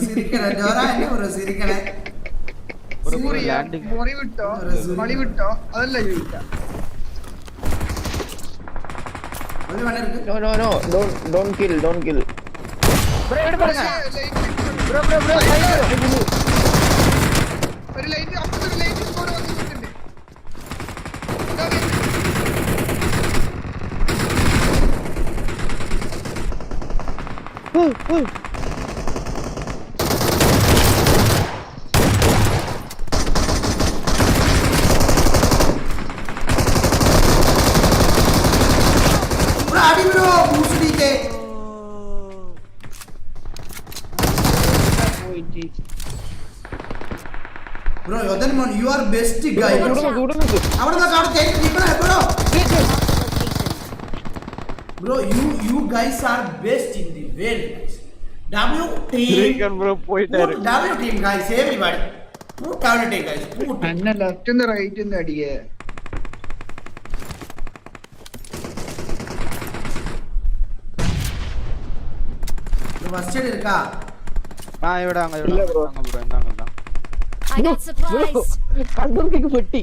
சிரிக்கிறேன் டோரா என்ன ஒரு சிரிக்கிறேன் മുറി വിട്ടോ മണി വിട്ടോ അതല്ല ചോദിക്കാം No, no, no. Don't, don't kill. Don't kill. Bro, ഇവിടെ പറഞ്ഞ. Bro, bro, bro. ഒരു ലൈറ്റ് അപ്പുറത്തൊരു ലൈറ്റ് സ്കോർ വന്നിട്ടുണ്ട് Oh, oh. മദൻ മോൻ യു ആർ ബെസ്റ്റ് ഗൈ അവിടെ ഇവിടെ bro bro you you guys are best in the world bro first ഇവിടെ എന്താ? കണ്ണൂർ കിങ് പൊട്ടി.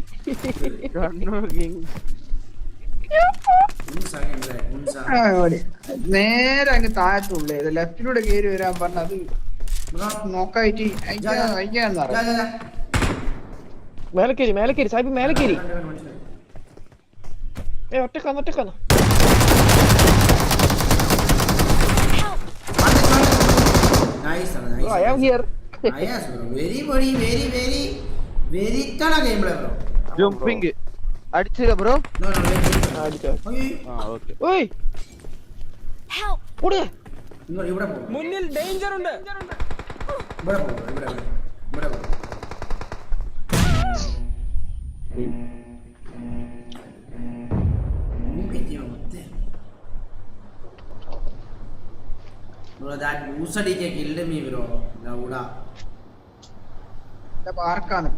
കണ്ണൂർ കിങ് നേരെ അങ്ങ് താഴത്തുള്ളേ ലെഫ്റ്റിലൂടെ കേറി വരാൻ പറഞ്ഞ അത് നോക്കായിട്ട് അയക്കാന്ന് പറഞ്ഞു മേലക്കേരി മേലക്കേരി സാഹിബ് മേലക്കേരി ഏ ഒറ്റക്കാന്ന് ഒറ്റക്കാന്ന് I am here. Very very very very very തണ game play bro jumping അടിച്ചില്ല ബ്രോ നോ നോ അടിച്ചോ. ആ ഓക്കെ ഓയ്. Help! ഓടുക നിങ്ങൾ ഇവിടെ പോ. മുന്നിൽ ഡേഞ്ചർ ഉണ്ട്. ഇവിടെ പോ ഇവിടെ. ഇവിടെ പോ. Bro, that Musadike killed me, bro. Lauda. പാർക്കാണ്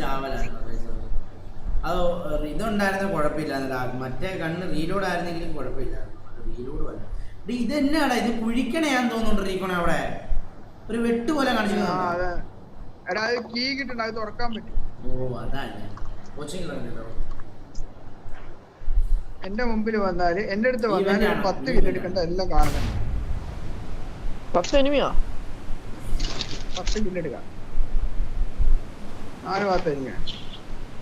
ചാവലാണ് അത് ഇതുണ്ടായിരുന്ന കുഴപ്പമില്ല മറ്റേ കണ്ണ് റീലോഡ് ആയിരുന്നെങ്കിലും കുഴപ്പമില്ല റീലോഡ് പോലെ ഇത് എന്നാടാ ഇത് കുഴിക്കണയാന്ന് തോന്നുന്നുണ്ട് റീക്കണ അവിടെ. ഒരു വെട്ട് പോലെ കാണിച്ചു അതെ. എടാ അത് കീ കിട്ടണ്ട അത് തുറക്കാൻ പറ്റും. ഓ അതല്ല. കോച്ചിങ് കണ്ടല്ലോ എന്റെ മുമ്പിൽ വന്നാൽ എന്റെ അടുത്ത് വന്നാൽ വന്നാൽ? പത്ത് കിലോ എടുക്കണ്ട എല്ലാം കാണണം പത്ത് എനിമിയാ പത്ത് കിലോ എടുക്കാം നാല് ഭാഗത്ത് എനിക്ക്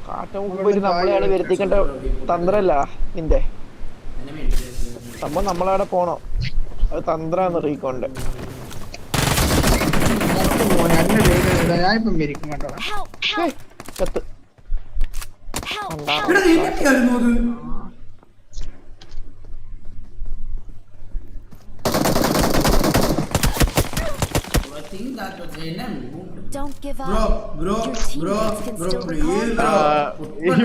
കാട്ട മുമ്പിൽ നമ്മളെയാണ് വരുത്തിക്കേണ്ട തന്ത്രല്ല നിന്റെ. സംഭവം നമ്മളവിടെ പോണോ. അത് തന്ത്രാന്ന് റീക്കോണ്ട് ഞാനിപ്പം മരിക്കും! കത്ത്. Don't give up. Bro, bro, bro, bro, please, bro. Uh,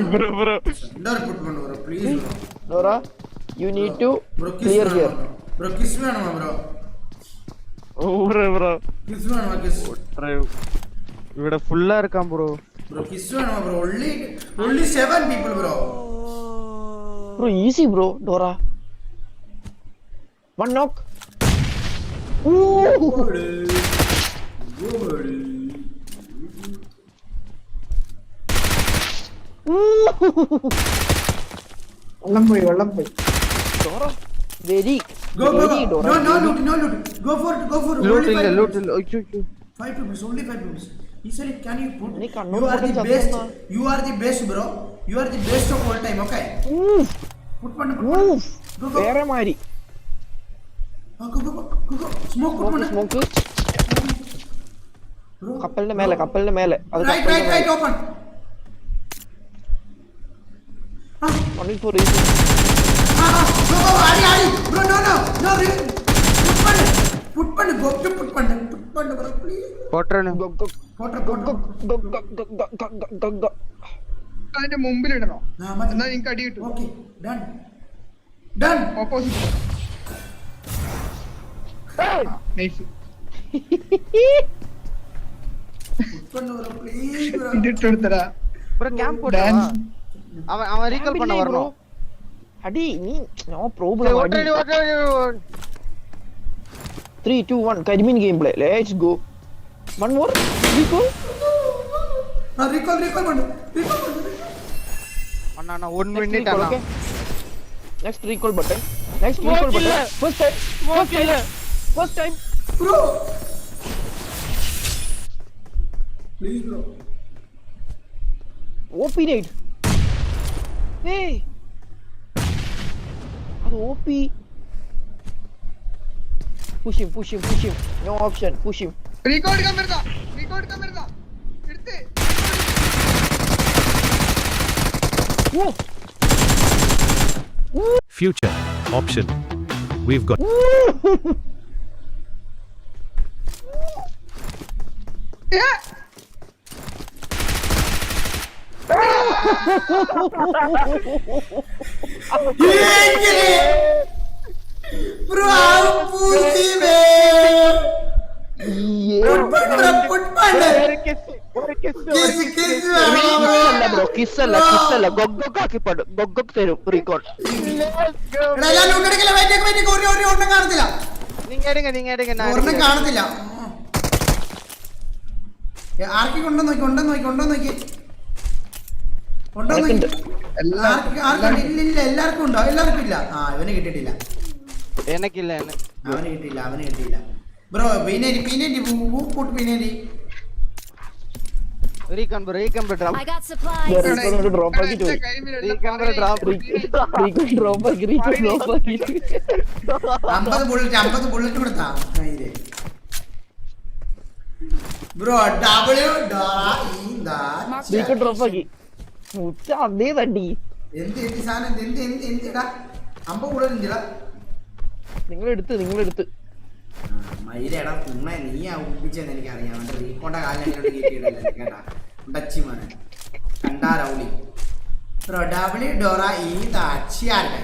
bro, bro. Door put manu, bro, please, bro. Dora, you need bro. to bro, clear here. Bro, kiss me, anuma, bro. ഓരെ bro kiss വേണോ kiss ഇവിടെ ഫുള്ളാ ഇരിക്കാം bro bro kiss വേണോ bro only only 7 people bro bro easy bro Dora one നോക്ക് ഓ വെള്ളം പോയി വെള്ളം പോയി. Very very Dora. No no look no look go for go for loot ഇല്ല ലൂട്ട് ഇല്ല അയ്യോ അയ്യോ 5 മിനിറ്റ്സ് ഓൺലി 5 മിനിറ്റ്സ് ഈ സരി can you put you are the best you are the best bro you are the best of all time okay put പണ്ട് വേറെ മാരി smoke smoke കപ്പലിന്റെ മേലെ കപ്പലിന്റെ മേലെ. അത് അതിന്റെ മുമ്പിലിടണോ എന്നാ നിങ്ങൾക്ക് അടി കിട്ടും. ഓപ്പോസിറ്റ് നൈസ് ப்ரோ கேம் போடு அவன் அவன் ரீகால் பண்ண வரணும் அடி நீ நோ ப்ராப்ளம் ஓட்ரே ஓட்ரே 3 2 1 கரிமின் game play let's go one more recall நான் ரீகால் ரீகால் பண்ணு ரீகால் பண்ணு அண்ணா அண்ணா 1 மினிட் அண்ணா next recall button next recall button first time first time first time bro Please, bro. OP raid. Hey! OP. Push him, push him, push him. No option, push him. Record camera! record camera! मेरे Whoa. Future option. We've got. yeah. ആർക്ക് കൊണ്ടോ നോക്കി കൊണ്ടോ നോക്കി കൊണ്ടോ നോക്കി കൊണ്ടോ നോക്കി നടക്കുന്നുണ്ട്. എല്ലാം ആർക്ക് ആർക്കും ഇല്ല ഇല്ല എല്ലാവർക്കും ഉണ്ടോ? എല്ലാവർക്കും ഇല്ല. ആ ഇവന് കിട്ടിയിട്ടില്ല. എനിക്കില്ല അവന് കിട്ടിയില്ല അവന് കിട്ടിയില്ല. ബ്രോ പിന്നെ പിന്നെ പൂക്കൂട്ട് പിന്നെ റീകൺ റീകൺ ഡ്രോപ്പ്. ആക്കി ഡ്രോപ്പ്. റീകൺ ഡ്രോപ്പ് ആക്കി റീകൺ ഡ്രോപ്പ് ആക്കി. 50 ബുള്ളറ്റ് 50 ബുള്ളറ്റ് കൊടുത്താ. ബ്രോ ഡബ്ല്യു ഡാ ഇൻ ദാ റീകൺ ഡ്രോപ്പ് ആക്കി. മുച്ച അതേ തട്ടി എന്ത് എന്ത് സാധനം എന്ത് എന്ത് എന്തിടാ അമ്പ എന്തിടാ നിങ്ങൾ എടുത്ത് നിങ്ങൾ എടുത്ത് മയിലടാ കുണ്ണ നീ ആ ഉപ്പിച്ചെന്ന് എനിക്കറിയാം. അവന്റെ റീക്കോണ്ട കാലിനോട് കയറ്റിയിടല്ലേ കേട്ടാ? മോനെ. കണ്ടാ റൗളി ബ്രോ ഡോറ ഈ താച്ചിയാട്ടെ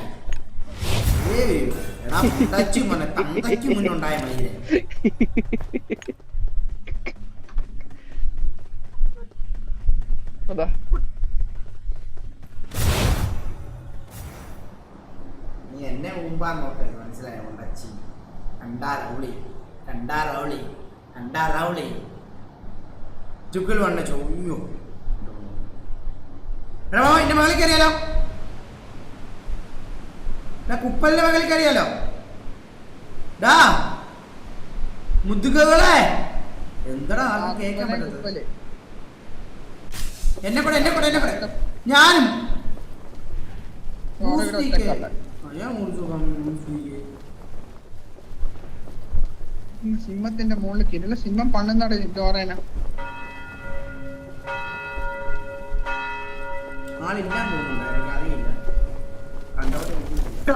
എടാ ഉണ്ടച്ചി മോനെ തന്തയ്ക്ക് മുന്നുണ്ടായ മയിലെ. അതാ. നോട്ട് നോക്കരുത് മനസ്സിലായോ ഉണ്ടച്ചി കണ്ടാ റൗളി കണ്ടാ റൗളി കണ്ടാ റൗളി. ചുക്കിൽ വണ്ണ ചോയ്യോ എടാ എന്റെ മകളിൽ കയറിയാലോ? എടാ കുപ്പലിന്റെ മകളിൽ കയറിയാലോ? ഡാ മുതുകളെ എന്താടാ ആർക്കും കേൾക്കാൻ പറ്റത്തത്? എന്നെ കൂടെ എന്നെ കൂടെ എന്നെ കൂടെ ഞാനും. സിംഹത്തിന്റെ മുകളിൽ കിരുള സിംഹം പണ്ടെന്നാണ് ഡോറേന ആളില്ലാന്ന് തോന്നുന്നുണ്ട് എനിക്കറിയില്ല എനിക്കറിയില്ല.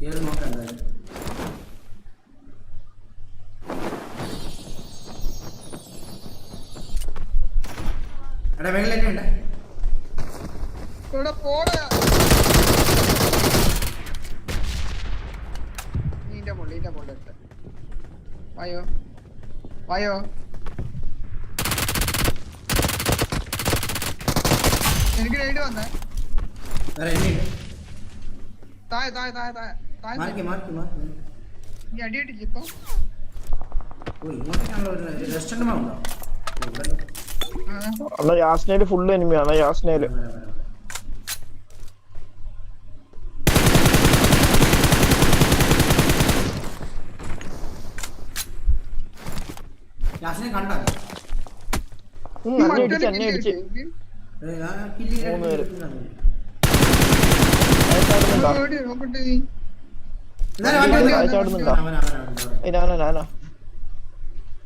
കേറി നോക്കാം എന്തായാലും. എടാ വെള്ളം തന്നെ ഉണ്ട് ഇവിടെ പോടാ നീന്റെ മുകളിൽ ഇതിന്റെ മുകളിൽ എടുത്ത് വായോ വായോ എനിക്ക് റൈഡ് വന്നേ. താഴെ താഴെ താഴെ താഴെ. മാർക്ക് മാർക്ക് മാർക്ക് നീ അടി അടിച്ച് ഇപ്പൊ? ഓ ഇങ്ങോട്ടേക്കാണല്ലോ ഒരു റെസ്റ്റോറന്റ് ഉണ്ടോ ഓ, ഇവിടെ ഉണ്ട്. ആ, അണ്ണാ യാസ്നയിൽ ഫുൾ എനിമിയാണ് യാസ്നയിൽ വരാം, വരാം, വരാം. യാസിനെ കണ്ടോ ഉം, ഈ എന്നെ മറ്റൊരു അടിച്ച് എന്നെ കില്ല് അടിച്ച് കിട്ടി. ഏ, ആ കില്ലി മൂന്ന് പേര്. കിട്ടുന്നുണ്ട്. ചാടുന്നുണ്ടോ ഓടി, നോക്കട്ടെ നീ. ഇതാരാ വണ്ടി വണ്ടി? ആ, ചാടുന്നുണ്ടോ? അവനാ, അവനാ, അവനാ. ഞാനാ ഞാനാ?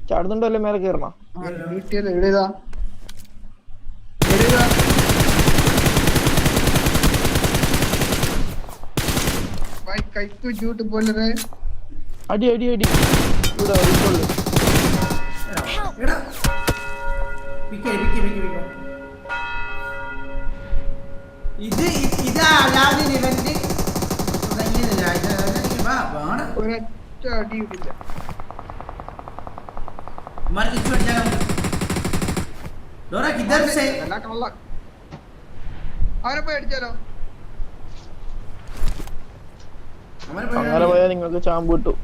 ചാടുന്നുണ്ടോ അല്ലേ മേലെ കയറണ കൈക്ക് ചൂട്ട് പോലെ അടി അടി അടി. ഇവിടെ. ഇത് ഇത് അല്ലാതെ ഇവന്റ് തുടങ്ങിയതല്ല. ഒരൊറ്റ അടി കിട്ടില്ല മറിച്ച് അടിച്ചാലോ ഡോറ കിധർ സേ അവനെ പോയി അടിച്ചാലോ? അമര അങ്ങനെ പോയി പോയാൽ നിങ്ങൾക്ക് ചാമ്പ് കിട്ടും.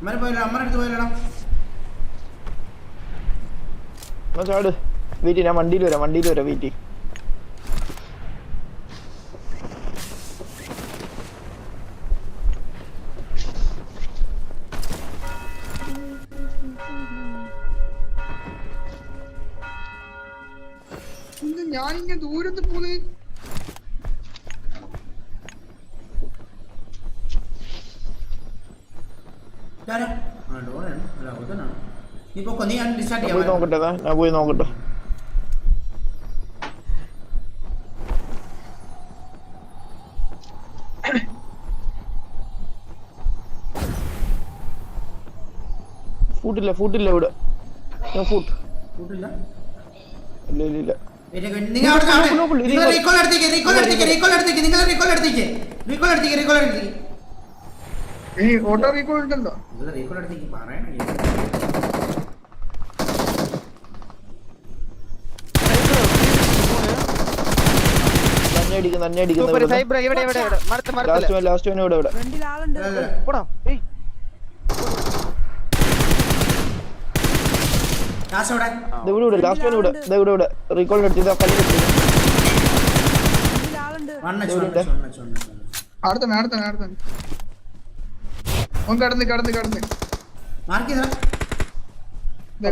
അമ്മ പോയല്ലോ അമ്മ അടുത്ത് പോയില്ലടാ ചാട്. വീട്ടി ഞാൻ വണ്ടിയിൽ വരാം വണ്ടിയിൽ വരാം വീട്ടി ഞാൻ ഞാനിങ്ങനെ ദൂരത്ത് പോണേ നീ പോയി നോക്കട്ടെ ഞാൻ പോയി നോക്കട്ടെ. ഫൂട്ടില്ല ഇല്ല ഇവിടെ. ഞാൻ ഫുഡ് ഫുഡ് ഇല്ല ഇല്ല ഇല്ല. നിങ്ങൾ. റീകോൾ എടുത്തേക്ക് റീകോൾ എടുത്തേക്ക് റീകോൾ എടുത്തേക്ക് നിങ്ങൾ റീകോൾ എടുത്തേക്ക്. റീകോൾ എടുത്തേക്ക് റീകോൾ എടുത്തേക്ക്. ഈ ഓട്ടോ റീകോൾ ഉണ്ടല്ലോ. നിങ്ങൾ റീകോൾ എടുത്തേക്ക് പറയണേ തന്നെ അടിക്കുന്ന തന്നെ അടിക്കുന്ന സൂപ്പർ ഇവിടെ ഇവിടെ ഇവിടെ. ഇവിടെ മരത്ത് ലാസ്റ്റ് ലാസ്റ്റ് ഇവിടെ ഇവിടെ പോടാ ഏയ് ലാസ്റ്റ് അവിടെ ദേ ഇവിടെ ഇവിടെ ലാസ്റ്റ് വൻ ഇവിടെ. ദേ ഇവിടെ ഇവിടെ. റീകോളിന്റെ അടുത്ത് ഇതാ കല്ല് ചൊണ്ണ അടുത്തന്നെ അടുത്തന്നെ അടുത്തന്നെ ഓൻ കടന്ന് കടന്ന് കടന്ന് മാർക്ക് ദേ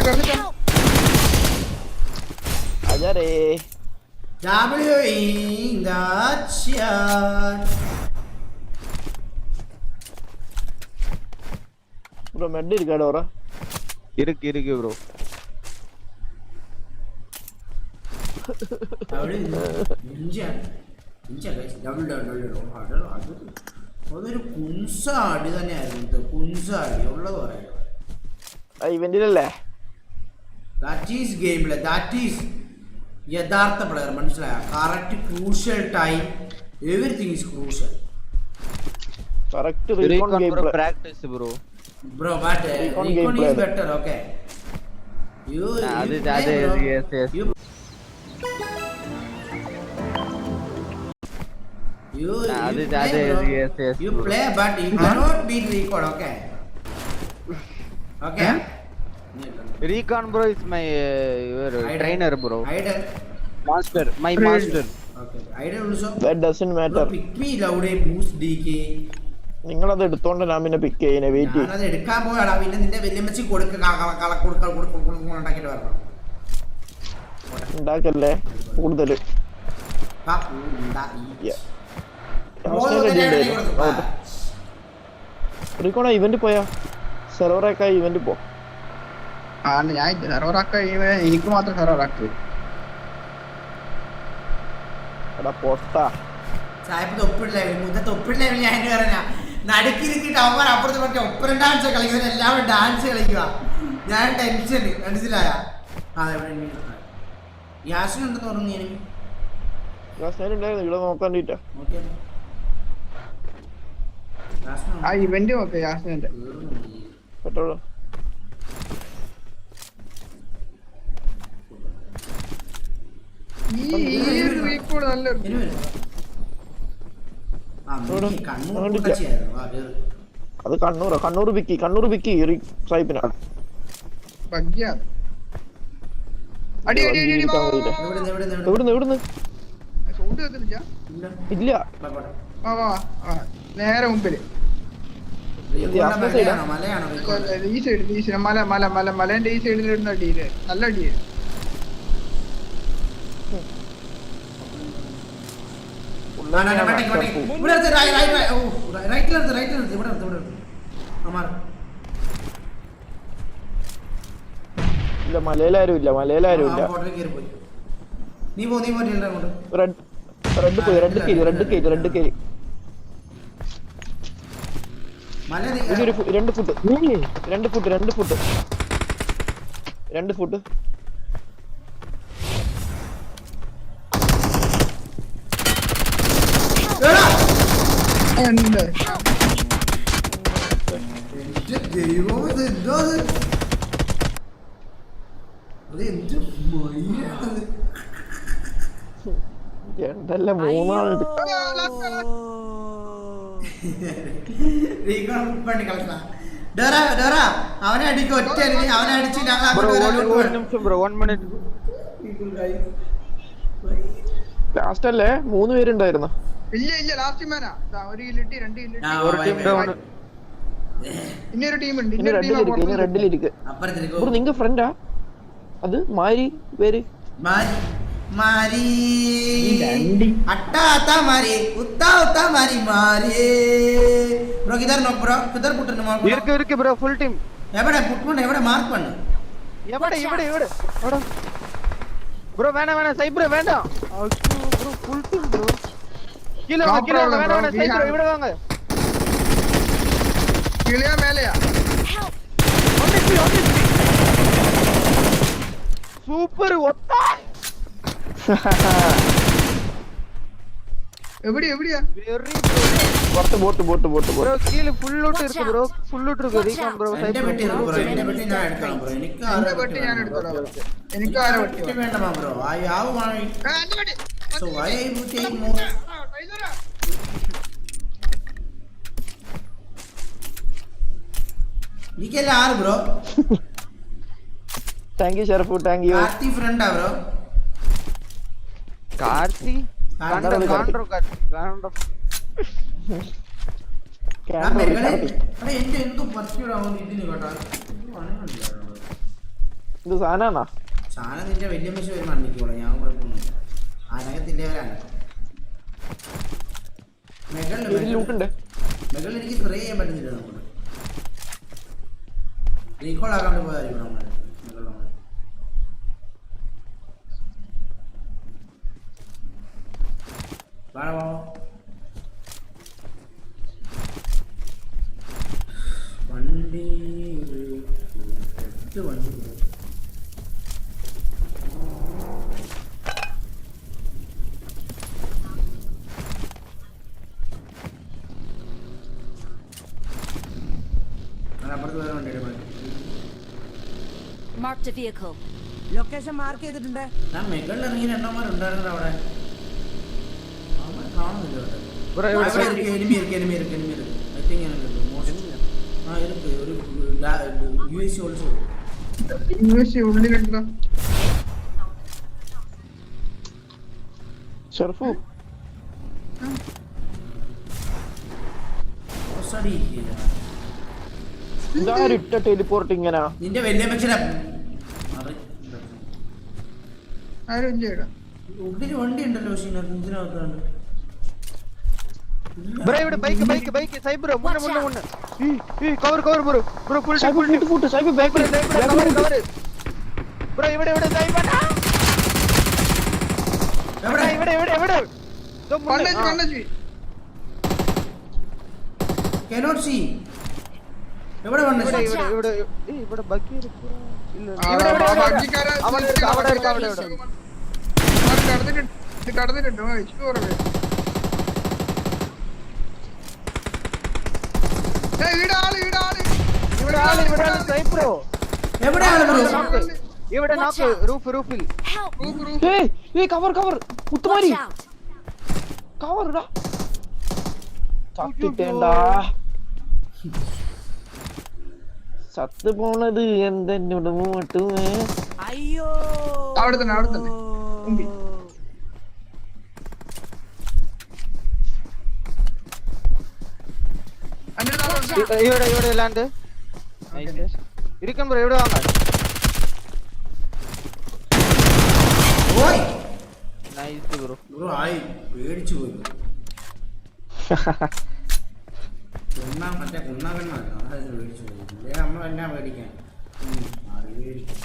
കടന്നിട്ടാ അജാരേ W in the chat. Bro മെഡ് ഇരിക്കാടോ ഓറ இருக்கு இருக்கு ப்ரோ അവിടെ ഇഞ്ചാണ് ഇഞ്ച ഡബിൾ ഡബിൾ ഡബിൾ അത് അത് അതൊരു കുൻസ അടി തന്നെയായിരുന്നു ഇത്. കുൻസ അടി ഉള്ളത് പറയാം ആ ഇവന്റിലല്ലേ that is game play that is യഥാർത്ഥ പ്ലെയർ മനസ്സിലായ correct crucial time everything is crucial correct recon recon Bro, but uh, Recon, Recon is better, okay. You, nah, you. Yes, yes. You, you, nah, you play, bro. Yes, yes, you bro. play, but you cannot beat Recon, okay. Okay. Recon, bro, is my uh, your trainer, bro. Idol. Master, my master. Okay, Idol also. That doesn't matter. Bro, pick me loud, a boost DK. നിങ്ങളത് എടുത്തോണ്ട് ഞാൻ പിന്നെ പിക്ക് ചെയ്യുന്ന wait ചെയ്യും എടുക്കാൻ പോയാടാ. പിന്നെ നിന്റെ വല്യമ്മച്ചി കൊടുക്ക കൊടുക്ക വരണം. ഉണ്ടാക്കല്ലേ. റീകോണ ഇവന്റ് പോയാ? സെർവറൊക്കെ ഇവന്റ് പോ. ആ ഞാൻ സെർവറാക്ക എനിക്ക് മാത്രം സെർവറാക്കൂ എടാ പൊട്ടാ തൊപ്പിടില്ല? തൊപ്പിടില്ല? ഞാൻ പറഞ്ഞ നടുക്കിരുത്തിട്ട് അവന്മാർ അപ്പുറത്ത് പറഞ്ഞ ഒപ്പരം ഡാൻസ് കളിക്കുന്നത് എല്ലാവരും ഡാൻസ് കളിക്കുക ഞാൻ ടെൻഷൻ മനസ്സിലായ? ആ എവിടെ യാസിനുണ്ടെന്ന് പറഞ്ഞു ഞാൻ ഉണ്ടായിരുന്നു. ഇവിടെ ആ ഇവന്റ് നോക്കെ. യാസ്മിന്റെ പെട്ടോളൂ. ഈ ഒരു വീക്കോട് നല്ല കണ്ണൂർ. അത് കണ്ണൂറാ കണ്ണൂർ വിക്കി കണ്ണൂർ എവിടുന്ന്, എവിടുന്ന്, എവിടുന്ന്? വാ. സൗണ്ട് കേൾക്കുന്നില്ല. ഇല്ല. നേരെ മുമ്പിൽ. ഈ സൈഡ്. മല മല മല മലേന്റെ ഈ സൈഡിൽ ഇടുന്ന അടിയിൽ. നല്ല അടിയെ ആ, ആ, ആ, വേട്ടയ്ക്ക്, വേട്ടയ്ക്ക്. ഇവിടെ എടുത്ത്, എടുത്ത്, എടുത്ത്. ഇല്ല മലയിലാരും ഇല്ല മലയിലാരും ഇല്ല. നീ പോ നീ പോ റെഡ് റെഡ് പോയി റെഡ് കേരി റെഡ് കേരി റെഡ് കേരി രണ്ട് ഫുട്ട് രണ്ട് ഫുട്ട് രണ്ട് ഫുട്ട് രണ്ട് ഫുട്ട് എടാ! മയിലാണ് രണ്ടല്ല മൂന്നാളുണ്ട് ഡോറ ഡോറ അവനെ അടിക്കും ഒറ്റ അടിക്ക് അവനെ അടിച്ച് ഞങ്ങൾ അങ്ങോട്ട് ലാസ്റ്റ് അല്ലേ? മൂന്ന് പേരുണ്ടായിരുന്നു? ഇല്ല ഇല്ല ലാസ്റ്റ് മാനാ ദാ, ഒരു കില്ലിട്ടി രണ്ട് ആ, കില്ലിട്ടി ഒരു Y, team Y, down Y. ഇനി ഒരു ടീം ഉണ്ട് ഇനി ഇനി ഒരു ടീം റെഡിലിരിക്കും ഇനി റെഡിലിരിക്കും അപ്പുറത്തേക്ക് ബ്രോ നിങ്ങ ഫ്രണ്ടാ അത് മാരി പേര് മാരി മാരി അട്ടാ അത്താ മാരി ഉത്താ ഉത്താ മാരി മാരി ബ്രോ കിതർ നോ ബ്രോ കിതർ പുട്ടുന്നു മാർക്ക് இருக்கு இருக்கு ப்ரோ ஃபுல் டீம் എവിടെ പുട്ട് பண்ணு എവിടെ മാർക്ക് பண்ணு எவட இவட இவட எவட ப்ரோ வேணாம் வேணாம் சை ப்ரோ வேண்டாம் ஐயோ ப்ரோ ஃபுல் டீம் ப்ரோ கீழே வாங்க கீழே வாங்க வேணா வேணா சைக்கிள் விட வாங்க. கீழே மேலயா? சூப்பர் ஒத்தா. எப்படி எப்படியா? போட்டு போட்டு போட்டு போட்டு கீழ ஃபுல் லூட் இருக்கு ப்ரோ ஃபுல் லூட் இருக்கு. ரீகான் ப்ரோ சைடு பெட்டி இருக்கு ப்ரோ இந்த பெட்டி நான் எடுக்கலாம் ப்ரோ எனக்கு ஆறு பெட்டி நான் எடுக்கலாம் எனக்கு ஆறு பெட்டி வேண்டாமா ப்ரோ ஐ ஹவ் ஒன் அந்த பெட்டி. So why you take more വിക്കല്ല ആറ് bro thank you Sherfu thank you Karthi ഫ്രണ്ടാ ബ്രോ കാർത്തി? കാണ്ടോ കാണ്ടോ കാണ്ടോ? ഇത് സാധനമാണോ സാധനം നിന്റെ വലിയ മിസ് വരുമ്പോൾ അണിക്കോളാം ഞാൻ കുഴപ്പമൊന്നുമില്ല. ആരാകത്തിന്റെവരാണ് മെഗളിൽ മെഗളിൽ എനിക്ക് സ്പ്രേ ചെയ്യാൻ പറ്റുന്നില്ല നമുക്ക്. റീകോൾ ആക്കാണ്ട് പോയതായിരിക്കും നമ്മൾ മെഗളിൽ നമ്മൾ വേണമോ വണ്ടി ഒരു എട്ട് വണ്ടി പോകും അപ്പുറത്ത് വേറെ വണ്ടിയുടെ പോയി Marked a vehicle. Location mark ചെയ്തിട്ടുണ്ട് ഞാൻ മെഗളിൽ ഇറങ്ങി രണ്ടാമാർ ഉണ്ടായിരുന്നത് അവിടെ അവന്മാരെ കാണുന്നില്ല കേട്ടോ. ഇവിടെ ഇവിടെ അവിടെ ഇരിക്ക്, enemy ഇരിക്ക്, enemy ഇരിക്ക്, enemy ഇരിക്ക്. I think ഞാൻ ഇട്ടു. Most- ആ, ഇരിക്ക്. ഒരു ഡാ- UAC also. ഇംഗ്ലീഷ് ഉള്ളിലുണ്ടോ ഷെർഫു കുറച്ച് അടി ഇരിക്കില്ല. ഇതാരിട്ട ടെലിപ്പോർട്ട് ഇങ്ങനെ നിന്റെ വലിയ മനുഷ്യനെ ആരും ഒന്നും ചെയ്യണം ഉള്ളിൽ വണ്ടി ഉണ്ടല്ലോ ഇതിനകത്താണ്. ബ്രോ ഇവിടെ ബൈക്ക് ബൈക്ക് ബൈക്ക് സൈബ് ബ്രോ മുന്ന മുന്ന മുന്ന. ഈ ഈ cover cover bro bro full സൈബ് foot foot സൈബ് കവർ കവർ ബ്രോ ഇവിടെ ഇവിടെ സൈബ് അണ്ണാ ഇവിടെ ഇവിടെ ഇവിടെ ഇവിടെ. ദോ മുന്ന. കനോട്ട് സീ എവിടെ വന്നു? ഇവിടെ ഇവിടെ ബക്കി കടന്നിട്ടുണ്ട് ഇവിടെ നോക്ക്. റൂഫ് റൂഫിൽ. ഏയ് കവർ കവർ. കുത്തുമാരി കവർ ചത്തിട്ടേണ്ടാ സത്ത് പോണത് എന്തെന്നോട് മൂട്ടുമേ അയ്യോ. അവിടെ തന്നെ അവിടെ തന്നെ. ഇവിടെ ഇവിടെ ഇല്ലാണ്ട് ഇരിക്കും ബ്രോ ഇവിടെ വന്നാ നൈസ് ബ്രോ ബ്രോ ആയി. പേടിച്ചു പോയി. കുണ്ണാ മറ്റേ കുണ്ണാ കണ്ണല്ല അതായത് പേടിച്ചു പോയി ഇല്ലേ നമ്മളെല്ലാം പേടിക്കാൻ മാറി പേടിക്കും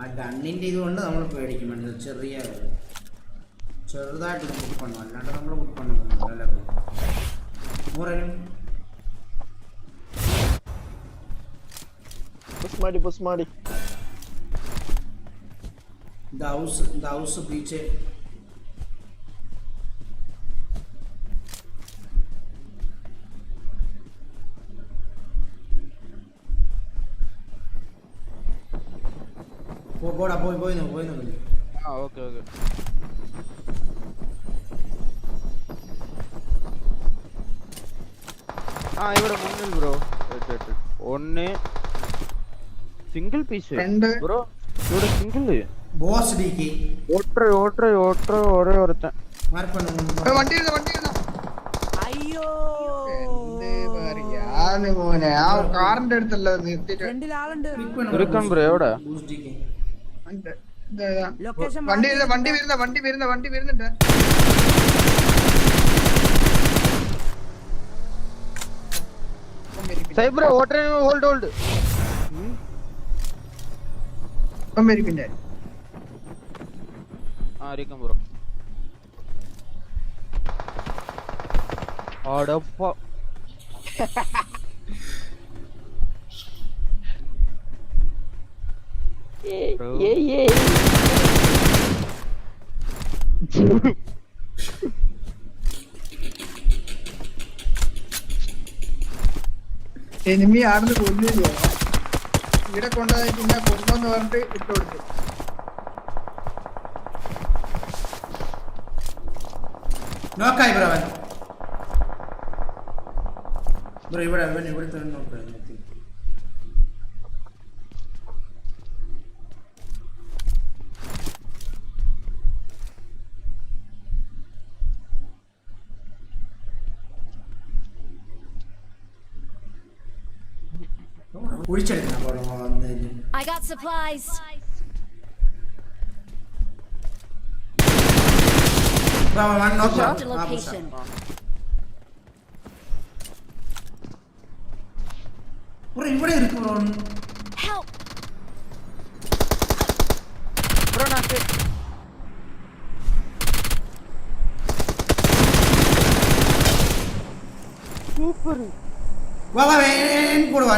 ആ ഗണ്ണിന്റെ ഇതുകൊണ്ട് നമ്മൾ പേടിക്കും മനസ്സിൽ ചെറിയ ചെറുതായിട്ട് പണ്ണു അല്ലാണ്ട് നമ്മൾ പണ്ണൊന്നുമില്ല അല്ലേ മൂറനും. ബസ് മാടി ബസ് മാടി ദൗസ് ദൗസ് പീച്ചെ. പോടാ പോയി പോയി നോക്ക് പോയി നോക്ക് ആ ഓക്കെ ഓക്കെ ആ ഇവിടെ മുന്നിൽ ബ്രോ ഒന്ന് സിംഗിൾ പീസ് ബ്രോ ഇവിടെ സിംഗിൾ ബോസ് ഡിക്കി ഓട്ടർ ഓട്ടർ ഓട്ടർ ഒരേ ഒരുത്തൻ വണ്ടി വണ്ടി അയ്യോ. മോനെ ആ കാറിന്റെ അടുത്തല്ല നിർത്തിയിട്ട് ബ്രോ എവിടെ വണ്ടി വരുന്ന വണ്ടി വരുന്ന വണ്ടി വരുന്ന വണ്ടി വരുന്നുണ്ട്. സൈബർ ഓട്ടർ ഹോൾഡ് ഹോൾഡ് ഇപ്പം വരും പിന്നെ ആ bro അടപ്പ Bro. Yeah, yeah. Enemy ആടുന്ന് കൊല്ലില്ല ഇവിടെ കൊണ്ടുപോയി പിന്നെ കൊണ്ടുവന്ന് പറഞ്ഞിട്ട് ഇട്ട് കൊടുത്തു നോക്കായി ബ്രോ ബ്രോ ഇവിടെ ഇവിടെ തന്നെ നോക്കാം കുഴിച്ചെടുക്കണം I got supplies. Marked a location. Bro ഇവിടെ ഇരിക്കും ബ്രോ Help! ബ്രോ നാക്ക് സൂപ്പർ വാ വാ കൂടെ വാ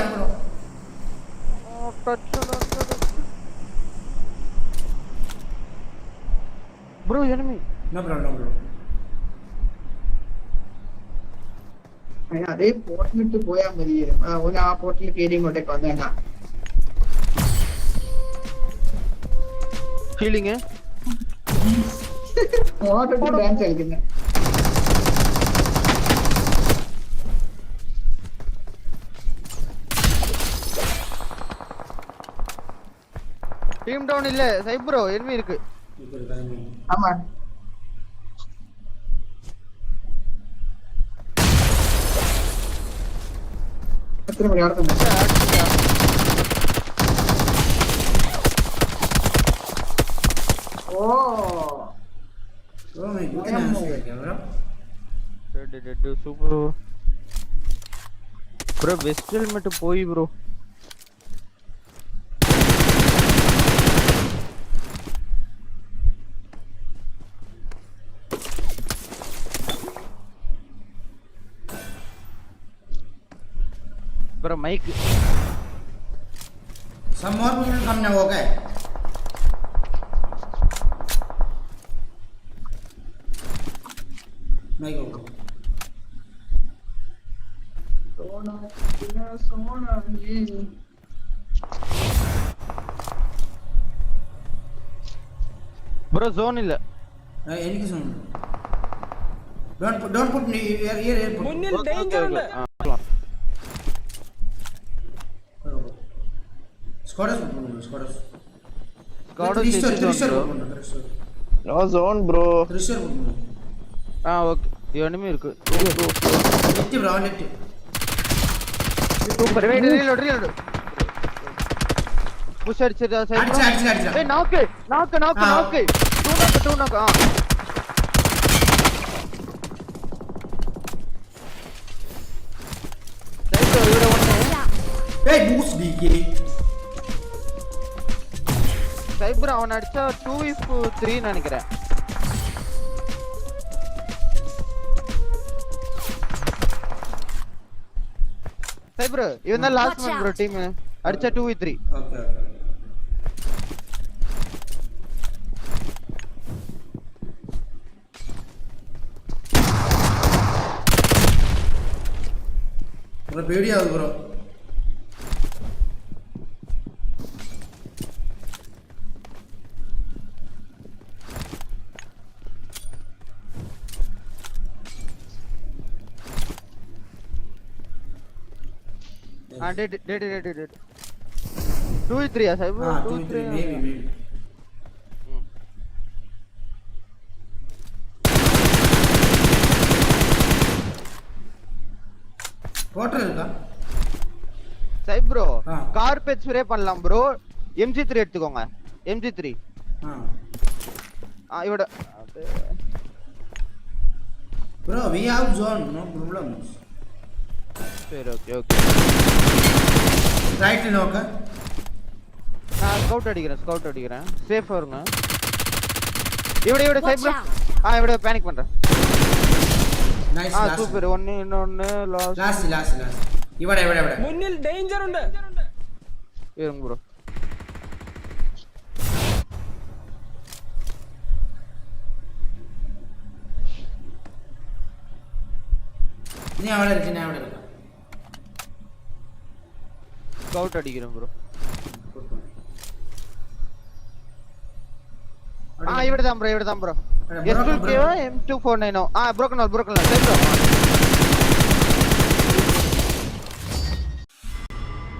നോ ബ്രോ നോ ബ്രോ അതിന് അതേ പോർട്ടിലിട്ട് പോയാൽ മതിയായിരുന്നു ആ, ഓന് ആ പോർട്ടിൽ കയറി ഇങ്ങോട്ടേക്ക് വന്നേണ്ട ഫീലിംഗ് അങ്ങോട്ടിട്ട് ഡാൻസ് കളിക്കുന്നത് டீம் டவுன் இல்ல சைப்ரோ enemy இருக்கு ஆமா எத்தனை மணி நடக்கும் ஓ bro my goodness bro red red super bro vest helmet போய் bro mic Some more people come now, okay? Mic open. Sona, yeah, Sona, yeah. Bro zone ഇല്ല എനിക്ക് zone don't don't put me here here മുന്നിൽ danger ഉണ്ട് ಸ್ಕಾಡಸ್ ಬಿಟ್ಬಿಡೋಣ ಸ್ಕಾಡಸ್ ಸ್ಕಾಡಸ್ ರಿಸ್ಟರ್ ರಿಸ್ಟರ್ ಬಿಟ್ಬಿಡೋಣ ರಿಸ್ಟರ್ ನೋ ಝೋನ್ ಬ್ರೋ ರಿಸ್ಟರ್ ಬಿಟ್ಬಿಡೋಣ ஆ ஓகே எனிமி இருக்கு net bro net super wait reload reload push அடிச்சிரா side அடிச்சு அடிச்சு அடிச்சு ஏய் knock knock knock knock two knock two knock ஆ ஏய் பூஸ்ட் டிகே சைபர் அவன் அடிச்சா டூ இஃப் த்ரீ நினைக்கிறேன். சைபர் இவன் தான் லாஸ்ட் மேன் ப்ரோ டீம் அடிச்சா two v three Okay, bro dead dead dead dead 2 3 ஆ sir two 3 maybe maybe water இருக்கா? சை ப்ரோ கார்பெட் ஸ்ப்ரே பண்ணலாம் ப்ரோ எம்ஜி த்ரீ எடுத்துக்கோங்க. எம்ஜி த்ரீ இவட bro we have zone no problems சரி okay okay right நோக்க நான் scout அடிக்கிறேன் ஸ்கவுட் அடிக்கிறேன் சேஃபா இருங்க இவட இவட சைப் Watch ப்ரோ out. ஆ இவட பேனிக் பண்றேன் നൈസ് ஆ ലാസ്റ്റ് சூப்பர் ஒன்னு இன்னொன்னு லாஸ்ட் ലാസ്റ്റ് ലാസ്റ്റ് ലാസ്റ്റ് ഇവിടെ ഇവിടെ ഇവിടെ മുന്നിൽ ഡേഞ്ചർ ഉണ്ട് இருங்க ப்ரோ ഇനി അവിടെ ഇരിക്കും ഞാൻ അവിടെ ഇരിക്കാം ஸ்கவுட் அடிக்கிறேன் ப்ரோ ஆ இவட தான் ப்ரோ இவட தான் ப்ரோ Bro- எஸ் டூ கேவா எம் டூ ஃபோர் நைனோ ஆ ப்ரோக்கன் ஆல் ப்ரோக்கன் ஆல் சைப் ப்ரோ